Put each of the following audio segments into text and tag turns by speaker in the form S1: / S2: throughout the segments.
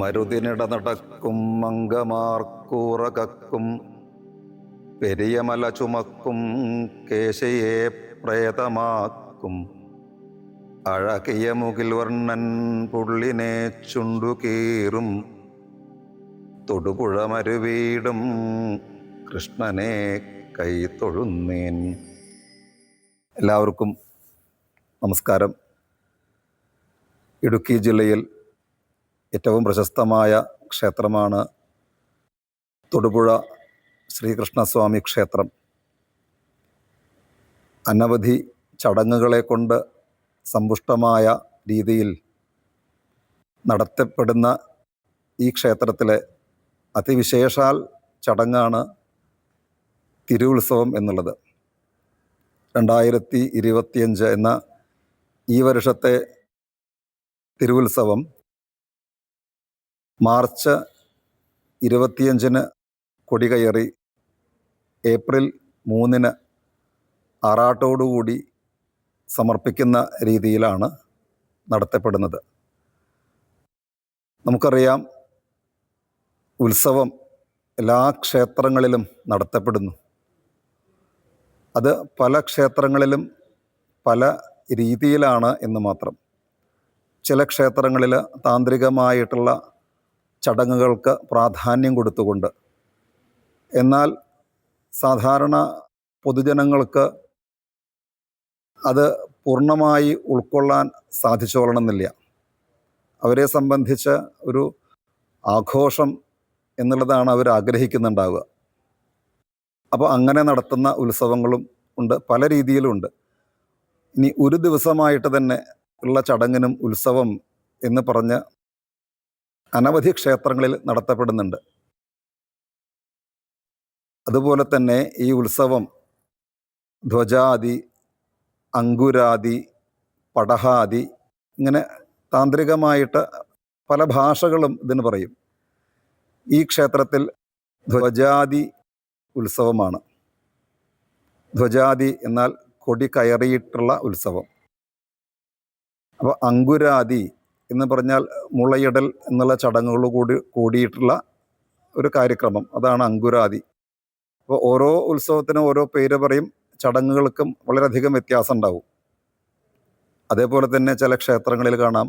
S1: മരുതിനിട നടക്കും മങ്കമാർക്കൂറ കക്കും പെരിയമല ചുമക്കും കേശയെ പ്രേതമാക്കും. അഴകിയ മുകിൽ വർണൻ പുള്ളിനെ ചുണ്ടുകീറും തൊടുപുഴ മരുവീടും കൃഷ്ണനെ കൈത്തൊഴുന്നേൻ എല്ലാവർക്കും നമസ്കാരം. ഇടുക്കി ജില്ലയിൽ ഏറ്റവും പ്രശസ്തമായ ക്ഷേത്രമാണ് തൊടുപുഴ ശ്രീകൃഷ്ണസ്വാമി ക്ഷേത്രം. അനവധി ചടങ്ങുകളെ കൊണ്ട് സമ്പുഷ്ടമായ രീതിയിൽ നടത്തപ്പെടുന്ന ഈ ക്ഷേത്രത്തിലെ അതിവിശേഷാൽ ചടങ്ങാണ് തിരുവുത്സവം എന്നുള്ളത്. രണ്ടായിരത്തി ഇരുപത്തിയഞ്ച് എന്ന ഈ വർഷത്തെ തിരുവുത്സവം മാർച്ച് ഇരുപത്തിയഞ്ചിന് കൊടികയറി ഏപ്രിൽ മൂന്നിന് ആറാട്ടോടുകൂടി സമർപ്പിക്കുന്ന രീതിയിലാണ് നടത്തപ്പെടുന്നത്. നമുക്കറിയാം ഉത്സവം എല്ലാ ക്ഷേത്രങ്ങളിലും നടത്തപ്പെടുന്നു. അത് പല ക്ഷേത്രങ്ങളിലും പല രീതിയിലാണ് എന്ന് മാത്രം. ചില ക്ഷേത്രങ്ങളിൽ താന്ത്രികമായിട്ടുള്ള ചടങ്ങുകൾക്ക് പ്രാധാന്യം കൊടുത്തുകൊണ്ട്. എന്നാൽ സാധാരണ പൊതുജനങ്ങൾക്ക് അത് പൂർണമായി ഉൾക്കൊള്ളാൻ സാധിച്ചോളണമെന്നില്ല. അവരെ സംബന്ധിച്ച് ഒരു ആഘോഷം എന്നുള്ളതാണ് അവർ ആഗ്രഹിക്കുന്നുണ്ടാവുക. അപ്പോൾ അങ്ങനെ നടത്തുന്ന ഉത്സവങ്ങളും ഉണ്ട് പല രീതിയിലുമുണ്ട് ഇനി ഒരു ദിവസമായിട്ട് തന്നെ ഉള്ള ചടങ്ങിനും ഉത്സവം എന്ന് പറഞ്ഞ് അനവധി ക്ഷേത്രങ്ങളിൽ നടത്തപ്പെടുന്നുണ്ട്. അതുപോലെ തന്നെ ഈ ഉത്സവം ധ്വജാദി അങ്കുരാദി പടഹാദി ഇങ്ങനെ താന്ത്രികമായിട്ട് പല ഭാഷകളും ഇതിന് പറയും. ഈ ക്ഷേത്രത്തിൽ ധ്വജാദി ഉത്സവമാണ്. ധ്വജാദി എന്നാൽ കൊടി കയറിയിട്ടുള്ള ഉത്സവം. അപ്പോൾ അങ്കുരാദി എന്ന് പറഞ്ഞാൽ മുളയിടൽ എന്നുള്ള ചടങ്ങുകൾ കൂടി കൂടിയിട്ടുള്ള ഒരു കാര്യക്രമം. അതാണ് അങ്കുരാതി അപ്പോൾ ഓരോ ഉത്സവത്തിനും ഓരോ പേര് പറയും ചടങ്ങുകൾക്കും വളരെയധികം വ്യത്യാസം ഉണ്ടാവും അതേപോലെ തന്നെ ചില ക്ഷേത്രങ്ങളിൽ കാണാം.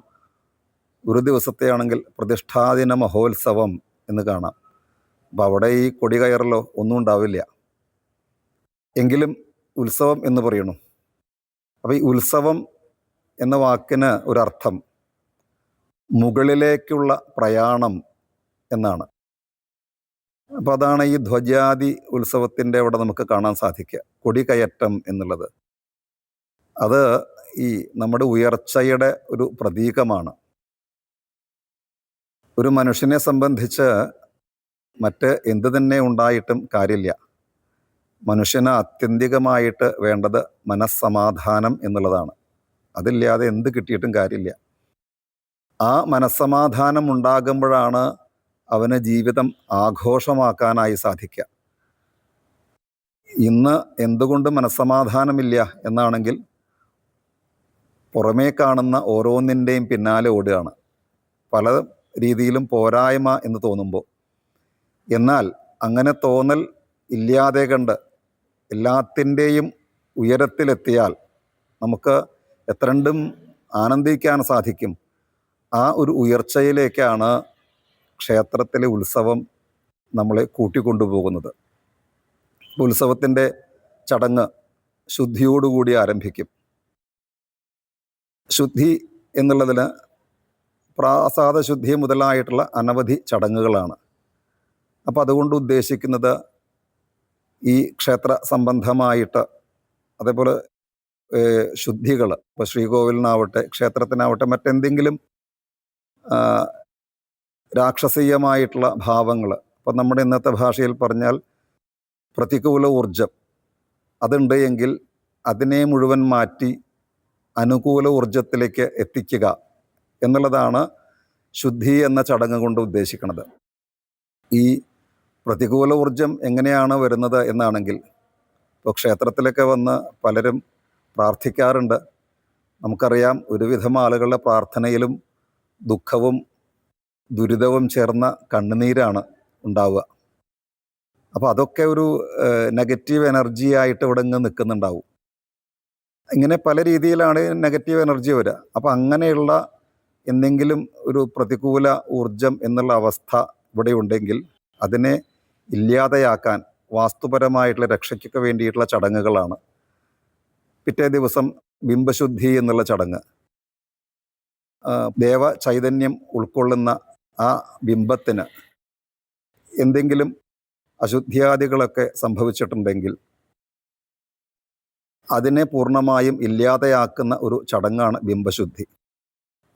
S1: ഒരു ദിവസത്തെ ആണെങ്കിൽ പ്രതിഷ്ഠാദിന മഹോത്സവം എന്ന് കാണാം. അപ്പോൾ അവിടെ ഈ കൊടി കയറലോ ഒന്നും ഉണ്ടാവില്ല. എങ്കിലും ഉത്സവം എന്ന് പറയണു. അപ്പോൾ ഈ ഉത്സവം എന്ന വാക്കിന് ഒരർത്ഥം മുകളിലേക്കുള്ള പ്രയാണം എന്നാണ്. അപ്പോൾ അതാണ് ഈ ധ്വജാതി ഉത്സവത്തിന്റെ അവിടെ നമുക്ക് കാണാൻ സാധിക്കുക. കൊടികയറ്റം എന്നുള്ളത്. അത് ഈ നമ്മുടെ ഉയർച്ചയുടെ ഒരു പ്രതീകമാണ്. ഒരു മനുഷ്യനെ സംബന്ധിച്ച് മറ്റ് എന്ത് തന്നെ ഉണ്ടായിട്ടും കാര്യമില്ല. മനുഷ്യന് ആത്യന്തികമായിട്ട് വേണ്ടത് മനസ്സമാധാനം എന്നുള്ളതാണ്. അതില്ലാതെ എന്ത് കിട്ടിയിട്ടും കാര്യമില്ല. ആ മനസ്സമാധാനം ഉണ്ടാകുമ്പോഴാണ് അവന് ജീവിതം ആഘോഷമാക്കാനായി സാധിക്കുക. ഇന്ന് എന്തുകൊണ്ട് മനസ്സമാധാനമില്ല എന്നാണെങ്കിൽ പുറമേ കാണുന്ന ഓരോന്നിന്റെയും പിന്നാലെ ഓടുകയാണ്. പല രീതിയിലും പോരായ്മ എന്ന് തോന്നുമ്പോൾ. എന്നാൽ അങ്ങനെ തോന്നൽ ഇല്ലാതെ കണ്ട് എല്ലാത്തിന്റെയും ഉയരത്തിലെത്തിയാൽ നമുക്ക് എത്രണ്ടും ആനന്ദിക്കാൻ സാധിക്കും. ആ ഒരു ഉയർച്ചയിലേക്കാണ് ക്ഷേത്രത്തിലെ ഉത്സവം നമ്മളെ കൂട്ടിക്കൊണ്ടുപോകുന്നത്. ഉത്സവത്തിന്റെ ചടങ്ങ് ശുദ്ധിയോടുകൂടി ആരംഭിക്കും. ശുദ്ധി എന്നുള്ളതിന് പ്രാസാദ ശുദ്ധി മുതലായിട്ടുള്ള അനവധി ചടങ്ങുകളാണ്. അപ്പോൾ അതുകൊണ്ട് ഉദ്ദേശിക്കുന്നത് ഈ ക്ഷേത്ര സംബന്ധമായിട്ട് അതേപോലെ ശുദ്ധികൾ ഇപ്പോൾ ശ്രീകോവിലിനാവട്ടെ ക്ഷേത്രത്തിനാവട്ടെ മറ്റെന്തെങ്കിലും രാക്ഷസീയമായിട്ടുള്ള ഭാവങ്ങൾ ഇപ്പം നമ്മുടെ ഇന്നത്തെ ഭാഷയിൽ പറഞ്ഞാൽ പ്രതികൂല ഊർജം അതുണ്ട് എങ്കിൽ അതിനെ മുഴുവൻ മാറ്റി അനുകൂല ഊർജത്തിലേക്ക് എത്തിക്കുക എന്നുള്ളതാണ് ശുദ്ധി എന്ന ചടങ്ങ് കൊണ്ട് ഉദ്ദേശിക്കുന്നത് ഈ പ്രതികൂല ഊർജം എങ്ങനെയാണ് വരുന്നത് എന്നാണെങ്കിൽ ഇപ്പോൾ ക്ഷേത്രത്തിലൊക്കെ വന്ന് പലരും പ്രാർത്ഥിക്കാറുണ്ട്. നമുക്കറിയാം ഒരുവിധം ആളുകളുടെ പ്രാർത്ഥനയിലും ദുഃഖവും ദുരിതവും ചേർന്ന കണ്ണുനീരാണ് ഉണ്ടാവുക. അപ്പോൾ അതൊക്കെ ഒരു നെഗറ്റീവ് എനർജി ആയിട്ട് ഇവിടെ ഇങ്ങ് നിൽക്കുന്നുണ്ടാവും. ഇങ്ങനെ പല രീതിയിലാണ് നെഗറ്റീവ് എനർജി വരിക. അപ്പോൾ അങ്ങനെയുള്ള എന്തെങ്കിലും ഒരു പ്രതികൂല ഊർജം എന്നുള്ള അവസ്ഥ ഇവിടെ ഉണ്ടെങ്കിൽ അതിനെ ഇല്ലാതെയാക്കാൻ വാസ്തുപരമായിട്ടുള്ള രക്ഷയ്ക്കൊക്കെ വേണ്ടിയിട്ടുള്ള ചടങ്ങുകളാണ്. പിറ്റേ ദിവസം ബിംബശുദ്ധി എന്നുള്ള ചടങ്ങ്. ദേവ ചൈതന്യം ഉൾക്കൊള്ളുന്ന ആ ബിംബത്തിന് എന്തെങ്കിലും അശുദ്ധിയാദികളൊക്കെ സംഭവിച്ചിട്ടുണ്ടെങ്കിൽ അതിനെ പൂർണമായും ഇല്ലാതെയാക്കുന്ന ഒരു ചടങ്ങാണ് ബിംബശുദ്ധി.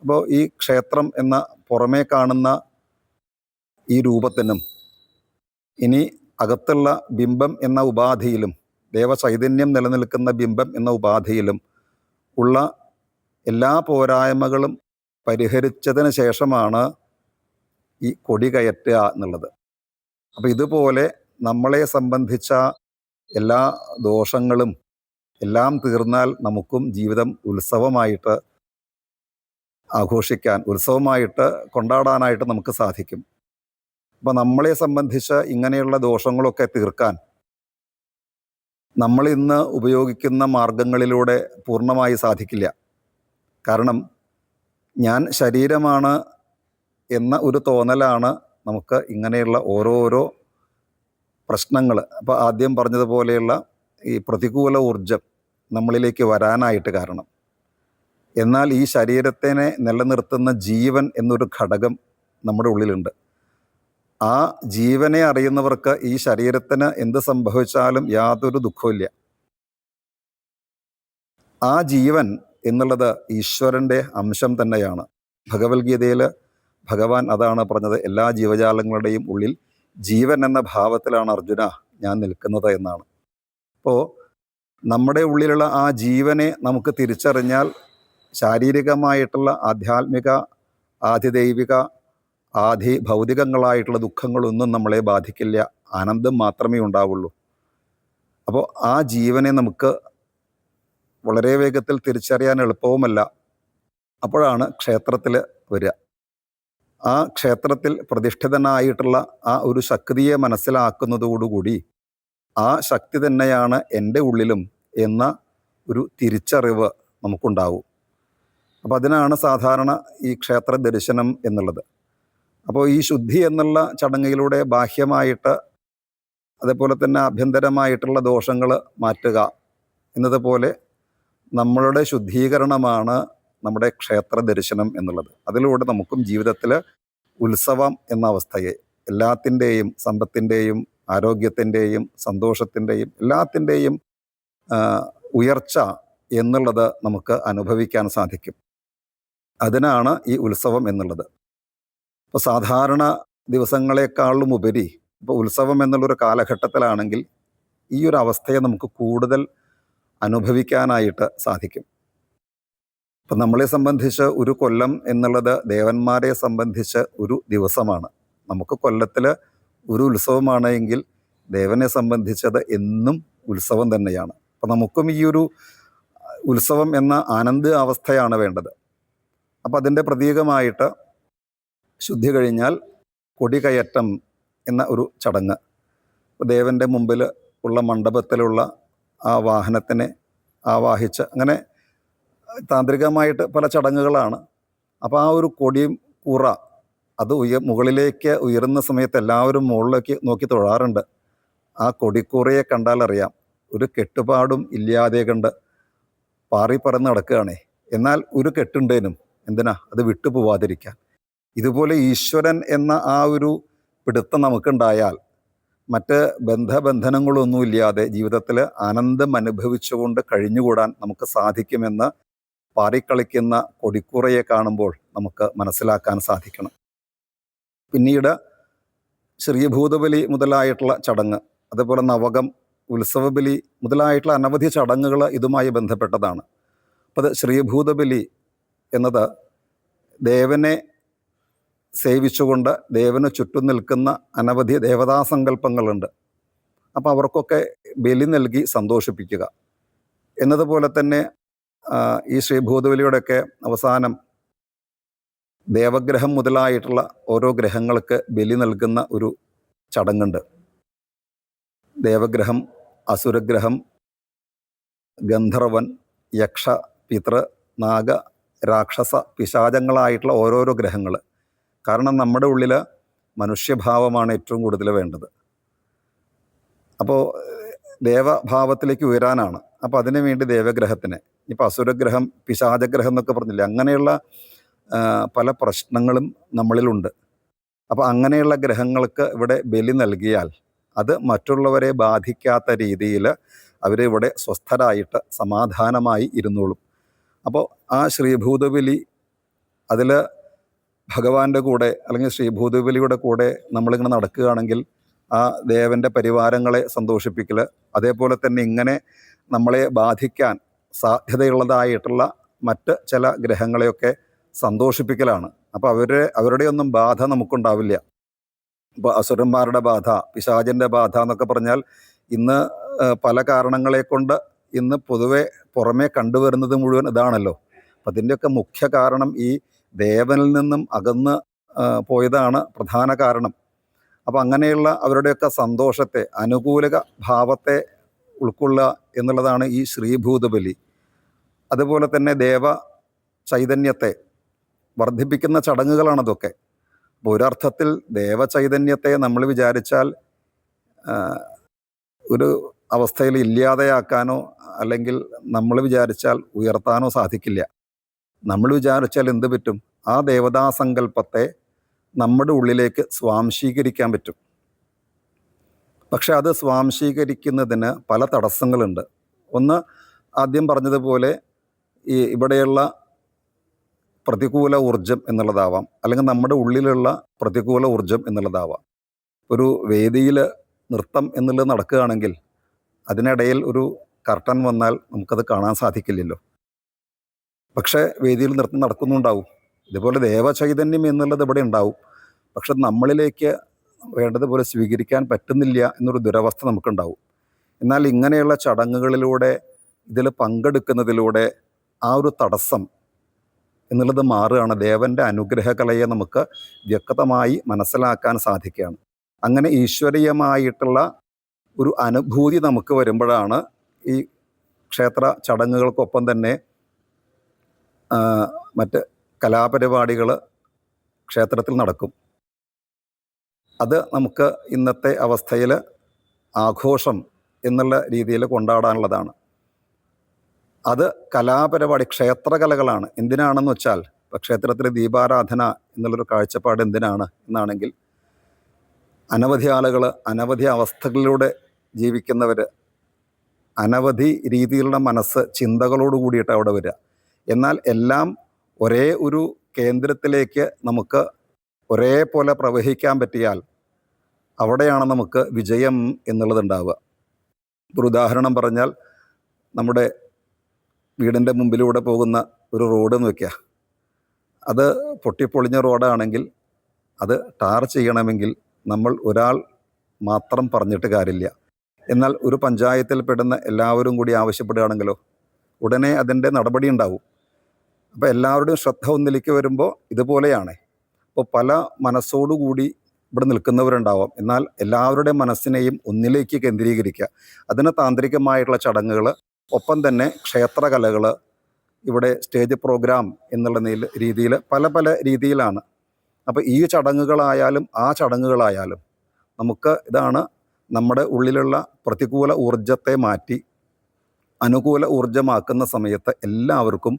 S1: അപ്പോൾ ഈ ക്ഷേത്രം എന്ന പുറമേ കാണുന്ന ഈ രൂപത്തിനും ഇനി അകത്തുള്ള ബിംബം എന്ന ഉപാധിയിലും ദേവചൈതന്യം നിലനിൽക്കുന്ന ബിംബം എന്ന ഉപാധിയിലും ഉള്ള എല്ലാ പോരായ്മകളും പരിഹരിച്ചതിന് ശേഷമാണ് ഈ കൊടി കയറ്റുക എന്നുള്ളത്. അപ്പം ഇതുപോലെ നമ്മളെ സംബന്ധിച്ച എല്ലാ ദോഷങ്ങളും എല്ലാം തീർന്നാൽ നമുക്കും ജീവിതം ഉത്സവമായിട്ട് ആഘോഷിക്കാൻ ഉത്സവമായിട്ട് കൊണ്ടാടാനായിട്ട് നമുക്ക് സാധിക്കും. അപ്പം നമ്മളെ സംബന്ധിച്ച് ഇങ്ങനെയുള്ള ദോഷങ്ങളൊക്കെ തീർക്കാൻ നമ്മൾ ഇന്ന് ഉപയോഗിക്കുന്ന മാർഗങ്ങളിലൂടെ പൂർണമായി സാധിക്കില്ല. കാരണം ഞാൻ ശരീരമാണ് എന്ന ഒരു തോന്നലാണ് നമുക്ക് ഇങ്ങനെയുള്ള ഓരോരോ പ്രശ്നങ്ങൾ അപ്പോൾ ആദ്യം പറഞ്ഞതുപോലെയുള്ള ഈ പ്രതികൂല ഊർജം നമ്മളിലേക്ക് വരാനായിട്ട് കാരണം. എന്നാൽ ഈ ശരീരത്തിനെ നിലനിർത്തുന്ന ജീവൻ എന്നൊരു ഘടകം നമ്മുടെ ഉള്ളിലുണ്ട്. ആ ജീവനെ അറിയുന്നവർക്ക് ഈ ശരീരത്തിന് എന്ത് സംഭവിച്ചാലും യാതൊരു ദുഃഖമില്ല ആ ജീവൻ എന്നുള്ളത് ഈശ്വരന്റെ അംശം തന്നെയാണ്. ഭഗവത്ഗീതയിൽ ഭഗവാൻ അതാണ് പറഞ്ഞത് എല്ലാ ജീവജാലങ്ങളുടെയും ഉള്ളിൽ ജീവൻ എന്ന ഭാവത്തിലാണ് അർജുന ഞാൻ നിൽക്കുന്നത് എന്നാണ്. അപ്പോൾ നമ്മുടെ ഉള്ളിലുള്ള ആ ജീവനെ നമുക്ക് തിരിച്ചറിഞ്ഞാൽ ശാരീരികമായിട്ടുള്ള ആധ്യാത്മിക ആധിദൈവിക ആധി ഭൗതികങ്ങളായിട്ടുള്ള ദുഃഖങ്ങളൊന്നും നമ്മളെ ബാധിക്കില്ല. ആനന്ദം മാത്രമേ ഉണ്ടാവുള്ളൂ. അപ്പോൾ ആ ജീവനെ നമുക്ക് വളരെ വേഗത്തിൽ തിരിച്ചറിയാൻ എളുപ്പവുമല്ല. അപ്പോഴാണ് ക്ഷേത്രത്തിൽ വരിക. ആ ക്ഷേത്രത്തിൽ പ്രതിഷ്ഠിതനായിട്ടുള്ള ആ ഒരു ശക്തിയെ മനസ്സിലാക്കുന്നതോടുകൂടി ആ ശക്തി തന്നെയാണ് എന്റെ ഉള്ളിലും എന്ന ഒരു തിരിച്ചറിവ് നമുക്കുണ്ടാവും. അപ്പോൾ അതിനാണ് സാധാരണ ഈ ക്ഷേത്ര ദർശനം എന്നുള്ളത്. അപ്പോൾ ഈ ശുദ്ധി എന്നുള്ള ചടങ്ങിലൂടെ ബാഹ്യമായിട്ട് അതേപോലെ തന്നെ ആഭ്യന്തരമായിട്ടുള്ള ദോഷങ്ങൾ മാറ്റുക എന്നതുപോലെ നമ്മളുടെ ശുദ്ധീകരണമാണ് നമ്മുടെ ക്ഷേത്ര ദർശനം എന്നുള്ളത്. അതിലൂടെ നമുക്കും ജീവിതത്തിൽ ഉത്സവം എന്ന അവസ്ഥയെ എല്ലാത്തിന്റെയും സമ്പത്തിന്റെയും ആരോഗ്യത്തിന്റെയും സന്തോഷത്തിന്റെയും എല്ലാത്തിന്റെയും ഉയർച്ച എന്നുള്ളത് നമുക്ക് അനുഭവിക്കാൻ സാധിക്കും. അതിനാണ് ഈ ഉത്സവം എന്നുള്ളത്. ഇപ്പോൾ സാധാരണ ദിവസങ്ങളെക്കാളും ഉപരി ഇപ്പോൾ ഉത്സവം എന്നുള്ളൊരു കാലഘട്ടത്തിലാണെങ്കിൽ ഈ ഒരു അവസ്ഥയെ നമുക്ക് കൂടുതൽ അനുഭവിക്കാനായിട്ട് സാധിക്കും. ഇപ്പം നമ്മളെ സംബന്ധിച്ച് ഒരു കൊല്ലം എന്നുള്ളത് ദേവന്മാരെ സംബന്ധിച്ച് ഒരു ദിവസമാണ്. നമുക്ക് കൊല്ലത്തിൽ ഒരു ഉത്സവമാണ് എങ്കിൽ ദേവനെ സംബന്ധിച്ചത് എന്നും ഉത്സവം തന്നെയാണ്. അപ്പം നമുക്കും ഈ ഒരു ഉത്സവം എന്ന ആനന്ദ അവസ്ഥയാണ് വേണ്ടത്. അപ്പം അതിന്റെ പ്രതീകമായിട്ട് ശുദ്ധി കഴിഞ്ഞാൽ കൊടികയറ്റം എന്ന ഒരു ചടങ്ങ്. ദേവന്റെ മുമ്പിൽ ഉള്ള മണ്ഡപത്തിലുള്ള ആ വാഹനത്തിനെ ആവാഹിച്ച് അങ്ങനെ താന്ത്രികമായിട്ട് പല ചടങ്ങുകളാണ്. അപ്പോൾ ആ ഒരു കൊടിയും കുറ അത് ഉയ മുകളിലേക്ക് ഉയരുന്ന സമയത്ത് എല്ലാവരും മുകളിലേക്ക് നോക്കി തൊഴാറുണ്ട്. ആ കൊടിക്കൂറയെ കണ്ടാലറിയാം ഒരു കെട്ടുപാടും ഇല്ലാതെ കണ്ട് പാറി പറന്ന് നടക്കുകയാണേ. എന്നാൽ ഒരു കെട്ടുണ്ടേനും എന്തിനാ? അത് വിട്ടുപോവാതിരിക്കാൻ. ഇതുപോലെ ഈശ്വരൻ എന്ന ആ ഒരു പിടുത്തം നമുക്കുണ്ടായാൽ മറ്റ് ബന്ധബന്ധനങ്ങളൊന്നുമില്ലാതെ ജീവിതത്തിൽ ആനന്ദം അനുഭവിച്ചുകൊണ്ട് കഴിഞ്ഞുകൂടാൻ നമുക്ക് സാധിക്കുമെന്ന് പാറിക്കളിക്കുന്ന കൊടിക്കൂറയെ കാണുമ്പോൾ നമുക്ക് മനസ്സിലാക്കാൻ സാധിക്കണം. പിന്നീട് ശ്രീഭൂതബലി മുതലായിട്ടുള്ള ചടങ്ങ് അതുപോലെ നവകം ഉത്സവബലി മുതലായിട്ടുള്ള അനവധി ചടങ്ങുകൾ ഇതുമായി ബന്ധപ്പെട്ടതാണ്. അപ്പോൾ അത് ശ്രീഭൂതബലി എന്നത് ദേവനെ സേവിച്ചുകൊണ്ട് ദേവന് ചുറ്റും നിൽക്കുന്ന അനവധി ദേവതാസങ്കല്പങ്ങളുണ്ട്. അപ്പോൾ അവർക്കൊക്കെ ബലി നൽകി സന്തോഷിപ്പിക്കുക. എന്നതുപോലെ തന്നെ ഈ ഈ ശ്രീഭൂതബലിയുടെയൊക്കെ അവസാനം ദേവഗ്രഹം മുതലായിട്ടുള്ള ഓരോ ഗ്രഹങ്ങൾക്ക് ബലി നൽകുന്ന ഒരു ചടങ്ങുണ്ട്. ദേവഗ്രഹം അസുരഗ്രഹം ഗന്ധർവൻ യക്ഷ പിതൃ നാഗ രാക്ഷസ പിശാചങ്ങളായിട്ടുള്ള ഓരോരോ ഗ്രഹങ്ങൾ കാരണം നമ്മുടെ ഉള്ളിൽ മനുഷ്യഭാവമാണ് ഏറ്റവും കൂടുതൽ വേണ്ടത്. അപ്പോൾ ദേവഭാവത്തിലേക്ക് ഉയരാനാണ്. അപ്പോൾ അതിനു വേണ്ടി ദേവഗ്രഹത്തിന് ഇപ്പോൾ അസുരഗ്രഹം പിശാചഗ്രഹം എന്നൊക്കെ പറഞ്ഞില്ലേ അങ്ങനെയുള്ള പല പ്രശ്നങ്ങളും നമ്മളിലുണ്ട്. അപ്പോൾ അങ്ങനെയുള്ള ഗ്രഹങ്ങൾക്ക് ഇവിടെ ബലി നൽകിയാൽ അത് മറ്റുള്ളവരെ ബാധിക്കാത്ത രീതിയിൽ അവരിവിടെ സ്വസ്ഥരായിട്ട് സമാധാനമായി ഇരുന്നോളും. അപ്പോൾ ആ ശ്രീഭൂതബലി അതിൽ ഭഗവാന്റെ കൂടെ അല്ലെങ്കിൽ ശ്രീഭൂതബലിയുടെ കൂടെ നമ്മളിങ്ങനെ നടക്കുകയാണെങ്കിൽ ആ ദേവന്റെ പരിവാരങ്ങളെ സന്തോഷിപ്പിക്കൽ അതേപോലെ തന്നെ ഇങ്ങനെ നമ്മളെ ബാധിക്കാൻ സാധ്യതയുള്ളതായിട്ടുള്ള മറ്റ് ചില ഗ്രഹങ്ങളെയൊക്കെ സന്തോഷിപ്പിക്കലാണ്. അപ്പോൾ അവരുടെ അവരുടെയൊന്നും ബാധ നമുക്കുണ്ടാവില്ല. ഇപ്പോൾ അസുരന്മാരുടെ ബാധ പിശാചിന്റെ ബാധ എന്നൊക്കെ പറഞ്ഞാൽ ഇന്ന് പല കാരണങ്ങളെ കൊണ്ട് ഇന്ന് പൊതുവെ പുറമേ കണ്ടുവരുന്നത് മുഴുവൻ ഇതാണല്ലോ. അപ്പം അതിന്റെയൊക്കെ മുഖ്യ കാരണം ഈ ദേവനിൽ നിന്നും അകന്ന് പോയതാണ് പ്രധാന കാരണം. അപ്പോൾ അങ്ങനെയുള്ള അവരുടെയൊക്കെ സന്തോഷത്തെ അനുകൂലക ഭാവത്തെ ഉൾക്കൊള്ളുക എന്നുള്ളതാണ് ഈ ശ്രീഭൂതബലി. അതുപോലെ തന്നെ ദേവ ചൈതന്യത്തെ വർദ്ധിപ്പിക്കുന്ന ചടങ്ങുകളാണതൊക്കെ. അപ്പോൾ ഒരർത്ഥത്തിൽ ദേവചൈതന്യത്തെ നമ്മൾ വിചാരിച്ചാൽ ഒരു അവസ്ഥയിൽ ഇല്ലാതെയാക്കാനോ അല്ലെങ്കിൽ നമ്മൾ വിചാരിച്ചാൽ ഉയർത്താനോ സാധിക്കില്ല. നമ്മൾ വിചാരിച്ചാൽ എന്ത് പറ്റും? ആ ദേവതാസങ്കല്പത്തെ നമ്മുടെ ഉള്ളിലേക്ക് സ്വാംശീകരിക്കാൻ പറ്റും. പക്ഷെ അത് സ്വാംശീകരിക്കുന്നതിന് പല തടസ്സങ്ങളുണ്ട്. ഒന്ന് ആദ്യം പറഞ്ഞതുപോലെ ഈ ഇവിടെയുള്ള പ്രതികൂല ഊർജം എന്നുള്ളതാവാം. അല്ലെങ്കിൽ നമ്മുടെ ഉള്ളിലുള്ള പ്രതികൂല ഊർജം എന്നുള്ളതാവാം. ഒരു വേദിയിൽ നൃത്തം എന്നുള്ളത് നടക്കുകയാണെങ്കിൽ അതിനിടയിൽ ഒരു കർട്ടൻ വന്നാൽ നമുക്കത് കാണാൻ സാധിക്കില്ലല്ലോ. പക്ഷേ വേദിയിൽ നൃത്തം നടക്കുന്നുണ്ടാവും. ഇതുപോലെ ദേവചൈതന്യം എന്നുള്ളത് ഇവിടെ ഉണ്ടാവും. പക്ഷെ നമ്മളിലേക്ക് വേണ്ടതുപോലെ സ്വീകരിക്കാൻ പറ്റുന്നില്ല എന്നൊരു ദുരവസ്ഥ നമുക്കുണ്ടാവും. എന്നാൽ ഇങ്ങനെയുള്ള ചടങ്ങുകളിലൂടെ ഇതിൽ പങ്കെടുക്കുന്നതിലൂടെ ആ ഒരു തടസ്സം എന്നുള്ളത് മാറുകയാണ്. ദേവന്റെ അനുഗ്രഹകലയെ നമുക്ക് വ്യക്തമായി മനസ്സിലാക്കാൻ സാധിക്കുകയാണ്. അങ്ങനെ ഈശ്വരീയമായിട്ടുള്ള ഒരു അനുഭൂതി നമുക്ക് വരുമ്പോഴാണ് ഈ ക്ഷേത്ര ചടങ്ങുകൾക്കൊപ്പം തന്നെ മറ്റ് കലാപരിപാടികൾ ക്ഷേത്രത്തിൽ നടക്കും. അത് നമുക്ക് ഇന്നത്തെ അവസ്ഥയിൽ ആഘോഷം എന്നുള്ള രീതിയിൽ കൊണ്ടാടാനുള്ളതാണ്. അത് കലാപരിപാടി ക്ഷേത്രകലകളാണ്. എന്തിനാണെന്ന് വെച്ചാൽ ഇപ്പം ക്ഷേത്രത്തിലെ ദീപാരാധന എന്നുള്ളൊരു കാഴ്ചപ്പാട് എന്തിനാണ് എന്നാണെങ്കിൽ അനവധി ആളുകൾ അനവധി അവസ്ഥകളിലൂടെ ജീവിക്കുന്നവർ അനവധി രീതിയിലുള്ള മനസ്സ് ചിന്തകളോട് കൂടിയിട്ട് അവിടെ വരിക. എന്നാൽ എല്ലാം ഒരേ ഒരു കേന്ദ്രത്തിലേക്ക് നമുക്ക് ഒരേപോലെ പ്രവഹിക്കാൻ പറ്റിയാൽ അവിടെയാണ് നമുക്ക് വിജയം എന്നുള്ളത് ഉണ്ടാവുക ഒരു ഉദാഹരണം പറഞ്ഞാൽ നമ്മുടെ വീടിന്റെ മുമ്പിലൂടെ പോകുന്ന ഒരു റോഡ് എന്ന് വയ്ക്കുക അത് പൊട്ടിപ്പൊളിഞ്ഞ റോഡാണെങ്കിൽ അത് ടാർ ചെയ്യണമെങ്കിൽ നമ്മൾ ഒരാൾ മാത്രം പറഞ്ഞിട്ട് കാര്യമില്ല. എന്നാൽ ഒരു പഞ്ചായത്തിൽ പെടുന്ന എല്ലാവരും കൂടി ആവശ്യപ്പെടുകയാണെങ്കിലോ ഉടനെ അതിന്റെ നടപടി ഉണ്ടാവും. അപ്പോൾ എല്ലാവരുടെയും ശ്രദ്ധ ഒന്നിലേക്ക് വരുമ്പോൾ ഇതുപോലെയാണ്. അപ്പോൾ പല മനസ്സോടുകൂടി ഇവിടെ നിൽക്കുന്നവരുണ്ടാവാം. എന്നാൽ എല്ലാവരുടെയും മനസ്സിനെയും ഒന്നിലേക്ക് കേന്ദ്രീകരിക്കുക. അതിന് താന്ത്രികമായിട്ടുള്ള ചടങ്ങുകൾ ഒപ്പം തന്നെ ക്ഷേത്രകലകൾ ഇവിടെ സ്റ്റേജ് പ്രോഗ്രാം എന്നുള്ള രീതിയിൽ പല പല രീതിയിലാണ്. അപ്പോൾ ഈ ചടങ്ങുകളായാലും ആ ചടങ്ങുകളായാലും നമുക്ക് ഇതാണ് നമ്മുടെ ഉള്ളിലുള്ള പ്രതികൂല ഊർജത്തെ മാറ്റി അനുകൂല ഊർജമാക്കുന്ന സമയത്ത് എല്ലാവർക്കും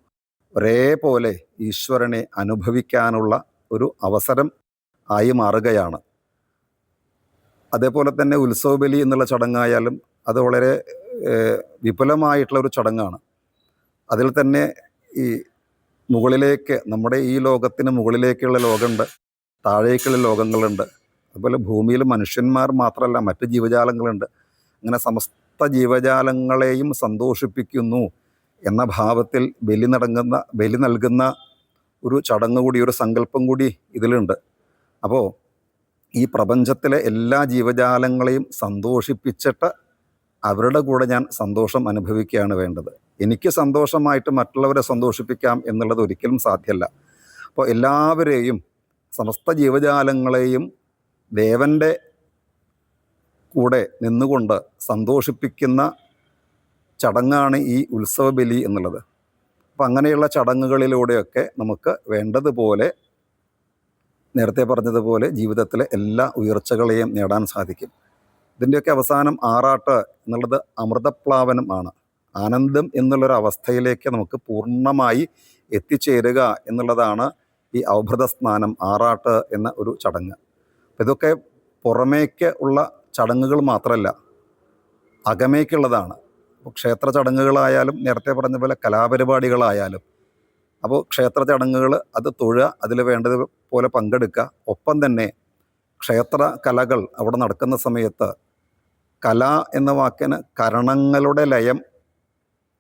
S1: ഒരേപോലെ ഈശ്വരനെ അനുഭവിക്കാനുള്ള ഒരു അവസരം ആയി മാറുകയാണ്. അതേപോലെ തന്നെ ഉത്സവബലി എന്നുള്ള ചടങ്ങായാലും അത് വളരെ വിപുലമായിട്ടുള്ള ഒരു ചടങ്ങാണ്. അതിൽ തന്നെ ഈ മുകളിലേക്ക് നമ്മുടെ ഈ ലോകത്തിന് മുകളിലേക്കുള്ള ലോകമുണ്ട് താഴേക്കുള്ള ലോകങ്ങളുണ്ട്. അതുപോലെ ഭൂമിയിൽ മനുഷ്യന്മാർ മാത്രമല്ല മറ്റ് ജീവജാലങ്ങളുണ്ട്. അങ്ങനെ സമസ്ത ജീവജാലങ്ങളെയും സന്തോഷിപ്പിക്കുന്നു. എന്ന ഭാവത്തിൽ ബലി നടങ്ങുന്ന ബലി നൽകുന്ന ഒരു ചടങ്ങ് കൂടി ഒരു സങ്കല്പം കൂടി ഇതിലുണ്ട്. അപ്പോൾ ഈ പ്രപഞ്ചത്തിലെ എല്ലാ ജീവജാലങ്ങളെയും സന്തോഷിപ്പിച്ചിട്ട് അവരുടെ കൂടെ ഞാൻ സന്തോഷം അനുഭവിക്കുകയാണ് വേണ്ടത്. എനിക്ക് സന്തോഷമായിട്ട് മറ്റുള്ളവരെ സന്തോഷിപ്പിക്കാം എന്നുള്ളത് ഒരിക്കലും സാധ്യമല്ല. അപ്പോൾ എല്ലാവരെയും സമസ്ത ജീവജാലങ്ങളെയും ദേവന്റെ കൂടെ നിന്നുകൊണ്ട് സന്തോഷിപ്പിക്കുന്ന ചടങ്ങാണ് ഈ ഉത്സവബലി എന്നുള്ളത്. അപ്പം അങ്ങനെയുള്ള ചടങ്ങുകളിലൂടെയൊക്കെ നമുക്ക് വേണ്ടതുപോലെ നേരത്തെ പറഞ്ഞതുപോലെ ജീവിതത്തിലെ എല്ലാ ഉയർച്ചകളെയും നേടാൻ സാധിക്കും. ഇതിന്റെയൊക്കെ അവസാനം ആറാട്ട് എന്നുള്ളത് അമൃതപ്ലാവനം ആണ്. ആനന്ദം എന്നുള്ളൊരവസ്ഥയിലേക്ക് നമുക്ക് പൂർണമായി എത്തിച്ചേരുക എന്നുള്ളതാണ് ഈ ഔഭൃത സ്നാനം ആറാട്ട് എന്ന ഒരു ചടങ്ങ്. ഇതൊക്കെ പുറമേക്ക് ഉള്ള ചടങ്ങുകൾ മാത്രമല്ല അകമേക്കുള്ളതാണ്. ക്ഷേത്ര ചടങ്ങുകളായാലും നേരത്തെ പറഞ്ഞ പോലെ കലാപരിപാടികളായാലും. അപ്പോൾ ക്ഷേത്ര ചടങ്ങുകൾ അത് തൊഴുക അതിൽ വേണ്ടതുപോലെ പങ്കെടുക്കുക. ഒപ്പം തന്നെ ക്ഷേത്ര കലകൾ അവിടെ നടക്കുന്ന സമയത്ത് കല എന്ന വാക്കിന് കരണങ്ങളുടെ ലയം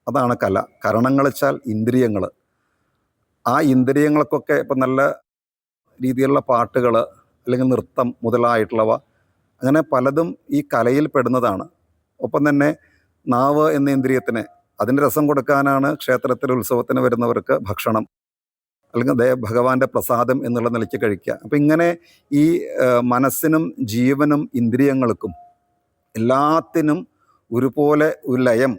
S1: അതാണ് കല. കരണങ്ങൾ വെച്ചാൽ ഇന്ദ്രിയങ്ങൾ. ആ ഇന്ദ്രിയങ്ങൾക്കൊക്കെ ഇപ്പം നല്ല രീതിയിലുള്ള പാട്ടുകൾ അല്ലെങ്കിൽ നൃത്തം മുതലായിട്ടുള്ളവ അങ്ങനെ പലതും ഈ കലയിൽ പെടുന്നതാണ്. ഒപ്പം തന്നെ നാവ് എന്ന ഇന്ദ്രിയത്തിന് അതിന്റെ രസം കൊടുക്കാനാണ് ക്ഷേത്രത്തിൽ ഉത്സവത്തിന് വരുന്നവർക്ക് ഭക്ഷണം. അല്ലെങ്കിൽ ദേ ഭഗവാന്റെ പ്രസാദം എന്നുള്ള നിലയ്ക്ക് കഴിക്കുക. അപ്പം ഇങ്ങനെ ഈ മനസ്സിനും ജീവനും ഇന്ദ്രിയങ്ങൾക്കും എല്ലാത്തിനും ഒരുപോലെ ഒരു ലയം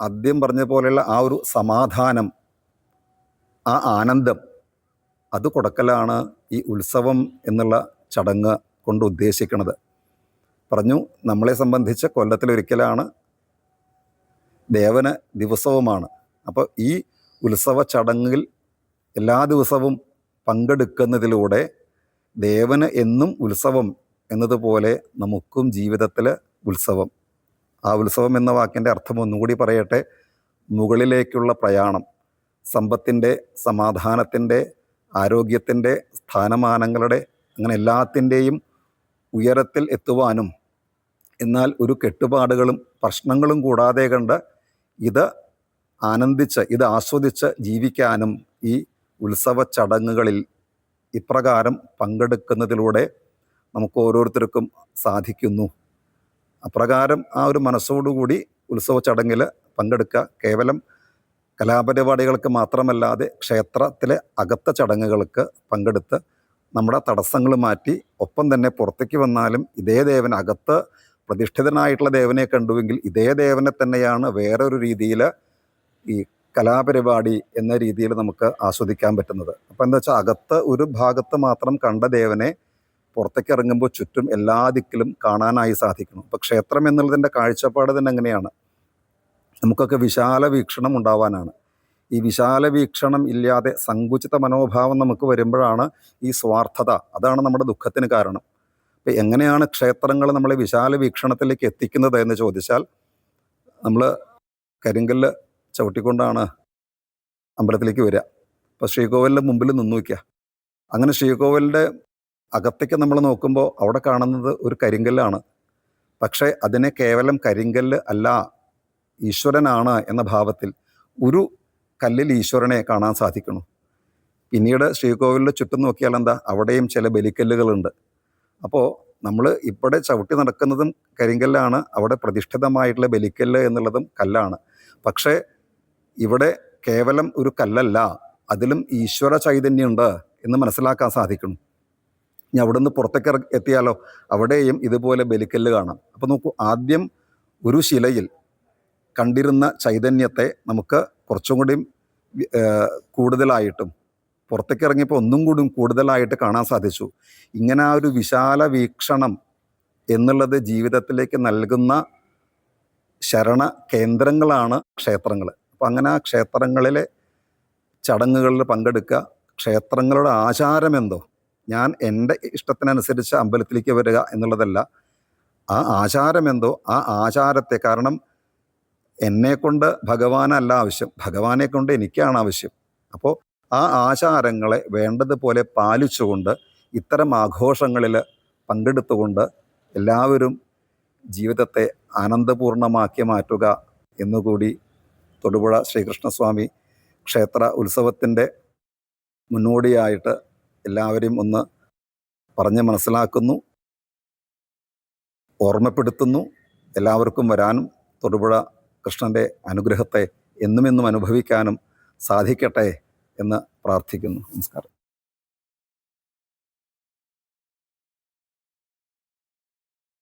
S1: ആദ്യം പറഞ്ഞ പോലെയുള്ള ആ ഒരു സമാധാനം ആ ആനന്ദം അത് കൊടുക്കലാണ് ഈ ഉത്സവം എന്നുള്ള ചടങ്ങ് കൊണ്ട് ഉദ്ദേശിക്കുന്നത് പറഞ്ഞു നമ്മളെ സംബന്ധിച്ച് കൊല്ലത്തിലൊരിക്കലാണ് ദേവന് ദിവസവുമാണ്. അപ്പോൾ ഈ ഉത്സവ ചടങ്ങിൽ എല്ലാ ദിവസവും പങ്കെടുക്കുന്നതിലൂടെ ദേവന് എന്നും ഉത്സവം എന്നതുപോലെ നമുക്കും ജീവിതത്തിൽ ഉത്സവം. ആ ഉത്സവം എന്ന വാക്കിന്റെ അർത്ഥം ഒന്നുകൂടി പറയട്ടെ. മുകളിലേക്കുള്ള പ്രയാണം സമ്പത്തിന്റെ സമാധാനത്തിന്റെ ആരോഗ്യത്തിന്റെ സ്ഥാനമാനങ്ങളുടെ അങ്ങനെ എല്ലാത്തിന്റെയും ഉയരത്തിൽ എത്തുവാനും എന്നാൽ ഒരു കെട്ടുപാടുകളും പ്രശ്നങ്ങളും കൂടാതെ കണ്ട് ഇത് ആനന്ദിച്ച് ഇത് ആസ്വദിച്ച് ജീവിക്കാനും ഈ ഉത്സവ ചടങ്ങുകളിൽ ഇപ്രകാരം പങ്കെടുക്കുന്നതിലൂടെ നമുക്ക് ഓരോരുത്തർക്കും സാധിക്കുന്നു. അപ്രകാരം ആ ഒരു മനസ്സോടുകൂടി ഉത്സവ ചടങ്ങിൽ പങ്കെടുക്കുക. കേവലം കലാപരിപാടികൾക്ക് മാത്രമല്ലാതെ ക്ഷേത്രത്തിലെ അകത്ത ചടങ്ങുകൾക്ക് പങ്കെടുത്ത് നമ്മുടെ തടസ്സങ്ങൾ മാറ്റി ഒപ്പം തന്നെ പുറത്തേക്ക് വന്നാലും ഇതേ ദേവൻ അകത്ത് പ്രതിഷ്ഠിതനായിട്ടുള്ള ദേവനെ കണ്ടുവെങ്കിൽ ഇതേ ദേവനെ തന്നെയാണ് വേറൊരു രീതിയിൽ ഈ കലാപരിപാടി എന്ന രീതിയിൽ നമുക്ക് ആസ്വദിക്കാൻ പറ്റുന്നത്. അപ്പം എന്താ വെച്ചാൽ അകത്ത് ഒരു ഭാഗത്ത് മാത്രം കണ്ട ദേവനെ പുറത്തേക്ക് ഇറങ്ങുമ്പോൾ ചുറ്റും എല്ലാ ദിക്കിലും കാണാനായി സാധിക്കണം അപ്പം ക്ഷേത്രം എന്നുള്ളതിന്റെ കാഴ്ചപ്പാട് തന്നെ എങ്ങനെയാണ് നമുക്കൊക്കെ വിശാല വീക്ഷണം ഉണ്ടാവാനാണ്. ഈ വിശാല വീക്ഷണം ഇല്ലാതെ സങ്കുചിത മനോഭാവം നമുക്ക് വരുമ്പോഴാണ് ഈ സ്വാർത്ഥത. അതാണ് നമ്മുടെ ദുഃഖത്തിന് കാരണം. അപ്പം എങ്ങനെയാണ് ക്ഷേത്രങ്ങൾ നമ്മളെ വിശാല വീക്ഷണത്തിലേക്ക് എത്തിക്കുന്നത് എന്ന് ചോദിച്ചാൽ നമ്മൾ കരിങ്കല്ല് ചവിട്ടിക്കൊണ്ടാണ് അമ്പലത്തിലേക്ക് വരിക. അപ്പോൾ ശ്രീകോവിലിന്റെ മുമ്പിൽ നിന്നു വയ്ക്കുക അങ്ങനെ ശ്രീകോവിലിന്റെ അകത്തേക്ക് നമ്മൾ നോക്കുമ്പോൾ അവിടെ കാണുന്നത് ഒരു കരിങ്കല്ലാണ്. പക്ഷേ അതിനെ കേവലം കരിങ്കല്ല് അല്ല ഈശ്വരനാണ് എന്ന ഭാവത്തിൽ ഒരു കല്ലിൽ ഈശ്വരനെ കാണാൻ സാധിക്കുന്നു. പിന്നീട് ശ്രീകോവിലിന്റെ ചുറ്റും നോക്കിയാൽ എന്താ അവിടെയും ചില ബലിക്കല്ലുകളുണ്ട്. അപ്പോൾ നമ്മൾ ഇവിടെ ചവിട്ടി നടക്കുന്നതും കരിങ്കല്ലാണ് അവിടെ പ്രതിഷ്ഠിതമായിട്ടുള്ള ബലിക്കല്ല് എന്നുള്ളതും കല്ലാണ്. പക്ഷേ ഇവിടെ കേവലം ഒരു കല്ലല്ല അതിലും ഈശ്വര ചൈതന്യമുണ്ട് എന്ന് മനസ്സിലാക്കാൻ സാധിക്കുന്നു ഇനി അവിടെ നിന്ന് പുറത്തേക്ക് എത്തിയാലോ? അവിടെയും ഇതുപോലെ ബലിക്കല്ല് കാണാം. അപ്പോൾ നോക്കൂ ആദ്യം ഒരു ശിലയിൽ കണ്ടിരുന്ന ചൈതന്യത്തെ നമുക്ക് കുറച്ചും കൂടി കൂടുതലായിട്ടും പുറത്തേക്ക് ഇറങ്ങിയപ്പോൾ ഒന്നും കൂടി കൂടുതലായിട്ട് കാണാൻ സാധിച്ചു. ഇങ്ങനെ ആ ഒരു വിശാല വീക്ഷണം എന്നുള്ളത് ജീവിതത്തിലേക്ക് നൽകുന്ന ശരണ കേന്ദ്രങ്ങളാണ് ക്ഷേത്രങ്ങൾ അപ്പം അങ്ങനെ ആ ക്ഷേത്രങ്ങളിലെ ചടങ്ങുകളിൽ പങ്കെടുക്കുക ക്ഷേത്രങ്ങളുടെ ആചാരം എന്തോ ഞാൻ എന്റെ ഇഷ്ടത്തിനനുസരിച്ച് അമ്പലത്തിലേക്ക് വരിക എന്നുള്ളതല്ല ആ ആചാരം എന്തോ ആ ആചാരത്തെ കാരണം എന്നെക്കൊണ്ട് ഭഗവാനല്ല ആവശ്യം ഭഗവാനെ കൊണ്ട് എനിക്കാണ് ആവശ്യം. അപ്പോൾ ആ ആചാരങ്ങളെ വേണ്ടതുപോലെ പാലിച്ചുകൊണ്ട് ഇത്തരം ആഘോഷങ്ങളിൽ പങ്കെടുത്തുകൊണ്ട് എല്ലാവരും ജീവിതത്തെ ആനന്ദപൂർണമാക്കി മാറ്റുക എന്നുകൂടി തൊടുപുഴ ശ്രീകൃഷ്ണസ്വാമി ക്ഷേത്ര ഉത്സവത്തിന്റെ മുന്നോടിയായിട്ട് എല്ലാവരെയും ഒന്ന് പറഞ്ഞ് മനസ്സിലാക്കുന്നു ഓർമ്മപ്പെടുത്തുന്നു. എല്ലാവർക്കും വരാനും തൊടുപുഴ കൃഷ്ണന്റെ അനുഗ്രഹത്തെ എന്നുമെന്നും എന്നും അനുഭവിക്കാനും സാധിക്കട്ടെ. എന്ന് പ്രാർത്ഥിക്കുന്നു. നമസ്കാരം.